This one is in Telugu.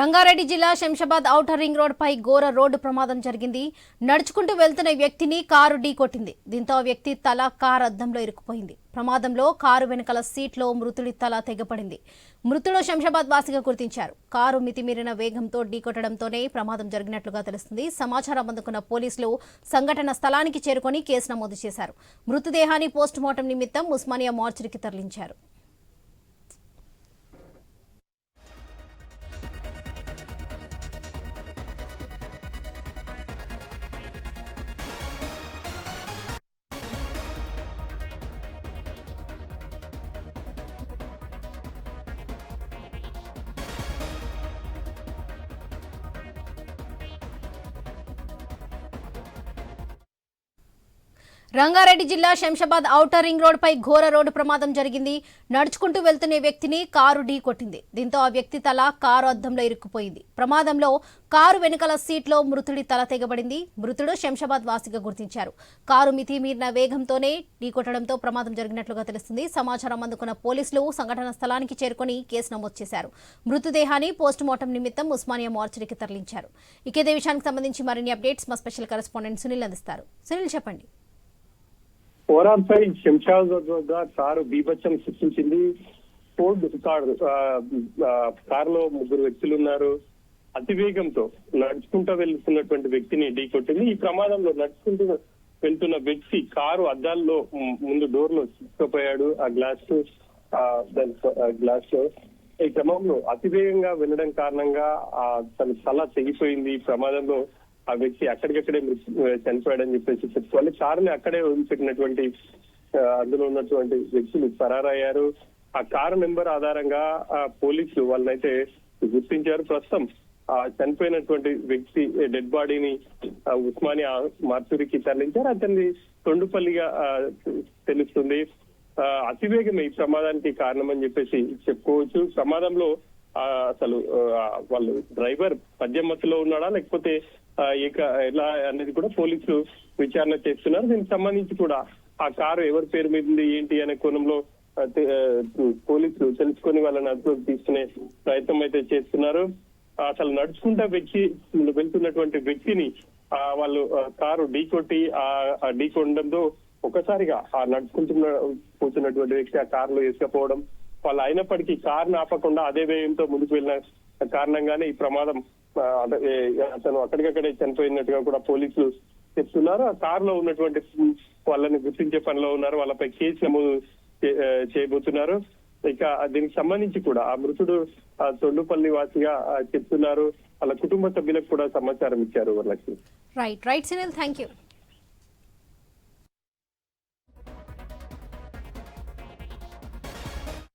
రంగారెడ్డి జిల్లా శంషాబాద్ ఔటర్ రింగ్ రోడ్ పై ఘోర రోడ్డు ప్రమాదం జరిగింది. నడుచుకుంటూ వెళ్తున్న వ్యక్తిని కారు ఢీకొట్టింది దీంతో ఆ వ్యక్తి తల కారు అద్దంలో ఇరుక్కుపోయింది. ప్రమాదంలో కారు వెనకాల సీట్లో మృతుడి తల తెగపడింది. మృతుడు శంషాబాద్ వాసిగా గుర్తించారు. కారు మితిమీరిన వేగంతో ఢీకొట్టడంతోనే ప్రమాదం జరిగినట్లుగా తెలుస్తుంది. సమాచారం అందుకున్న పోలీసులు సంఘటన స్థలానికి చేరుకొని కేసు నమోదు చేశారు. మృతదేహాన్ని పోస్టుమార్టం నిమిత్తం ఉస్మానియా మార్చురికి తరలించారు. రంగారెడ్డి జిల్లా శంషాబాద్ ఔటర్ రింగ్ రోడ్ పై ఘోర రోడ్డు ప్రమాదం జరిగింది. నడుచుకుంటూ వెళ్తున్న వ్యక్తిని కారు ఢీ కొట్టింది. దీంతో ఆ వ్యక్తి తల కారు అద్దంలో ఇరుక్కుపోయింది. ప్రమాదంలో కారు వెనుకల సీట్లో మృతుడి తల తెగబడింది. మృతుడు శంషాబాద్ వాసిగా గుర్తించారు. కారు మితిమీరిన వేగంతోనే ఢీ కొట్టడంతో ప్రమాదం జరిగినట్లుగా తెలుస్తుంది. సమాచారం అందుకున్న పోలీసులు సంఘటన స్థలానికి చేరుకొని కేసు నమోదు చేశారు. మృతదేహాన్ని పోస్టుమార్టం నిమిత్తం ఉస్మానియా మార్చురికి తరలించారు. ఇకేదే విషయానికి సంబంధించి మరిన్ని అప్డేట్స్ మా స్పెషల్ కరెస్పాండెంట్ సునీల్ అందిస్తారు. సునీల్ చెప్పండి. ఓరాన్ పై శంషాబాద్ వద్ద కారు బీభత్సం సృష్టించింది. ఫోర్డ్ కారు కారులో ముగ్గురు వ్యక్తులు ఉన్నారు. అతివేగంతో నడుచుకుంటూ వెళ్తున్నటువంటి వ్యక్తిని ఢీకొట్టింది ఈ ప్రమాదంలో నడుచుకుంటూ వెళ్తున్న వ్యక్తి కారు అద్దాల్లో ముందు డోర్లో చిక్కుపోయాడు ఆ గ్లాస్ దాని గ్లాస్లో. ఈ క్రమంలో అతివేగంగా వెళ్ళడం కారణంగా ఆ తన తల తెగిపోయింది. ఈ ప్రమాదంలో ఆ వ్యక్తి అక్కడికక్కడే చనిపోయాడని చెప్పేసి చెప్పుకోవాలి. కారుని అక్కడే వదిలిపెట్టినటువంటి అందులో ఉన్నటువంటి వ్యక్తులు ఫరారయ్యారు. ఆ కారు నెంబర్ ఆధారంగా ఆ పోలీసులు వాళ్ళనైతే గుర్తించారు. ప్రస్తుతం ఆ చనిపోయినటువంటి వ్యక్తి డెడ్ బాడీని ఆ, ఉస్మానియా మార్చూరికి తరలించారు. అతన్ని తొండుపల్లిగా ఆ, తెలుస్తుంది. ఆ, అతివేగం ఈ ప్రమాదానికి కారణమని చెప్పేసి చెప్పుకోవచ్చు. ప్రమాదంలో ఆ, అసలు వాళ్ళు డ్రైవర్ మధ్యమతిలో మత్తులో ఉన్నాడా? లేకపోతే ఇక ఎలా అనేది కూడా పోలీసులు విచారణ చేస్తున్నారు. దీనికి సంబంధించి కూడా ఆ కారు ఎవరి పేరు మీద ఉంది ఏంటి అనే కోణంలో పోలీసులు తెలుసుకొని వాళ్ళని అదుపులోకి తీసుకునే ప్రయత్నం అయితే చేస్తున్నారు. అసలు నడుచుకుంటా వ్యక్తి వెళ్తున్నటువంటి వ్యక్తిని ఆ, వాళ్ళు కారు కారు ఢీకొట్టి ఆ ఆ ఢీకొనడంతో ఒకసారిగా ఆ నడుచుకుంటున్న పోతున్నటువంటి వ్యక్తి ఆ కారులో వేసుకపోవడం వాళ్ళు అయినప్పటికీ కారు ఆపకుండా అదే వేయంతో ముందుకు వెళ్ళిన కారణంగానే ఈ ప్రమాదం అతను అక్కడికక్కడే చనిపోయినట్టుగా కూడా పోలీసులు చెప్తున్నారు. ఆ కారులో ఉన్నటువంటి వాళ్ళని గుర్తించే పనిలో ఉన్నారు. వాళ్ళపై కేసు నమోదు చేయబోతున్నారు. ఇక దీనికి సంబంధించి కూడా ఆ మృతుడు ఆ తొండుపల్లి వాసిగా చెప్తున్నారు. వాళ్ళ కుటుంబ సభ్యులకు కూడా సమాచారం ఇచ్చారు వాళ్ళకి right right Sunil thank you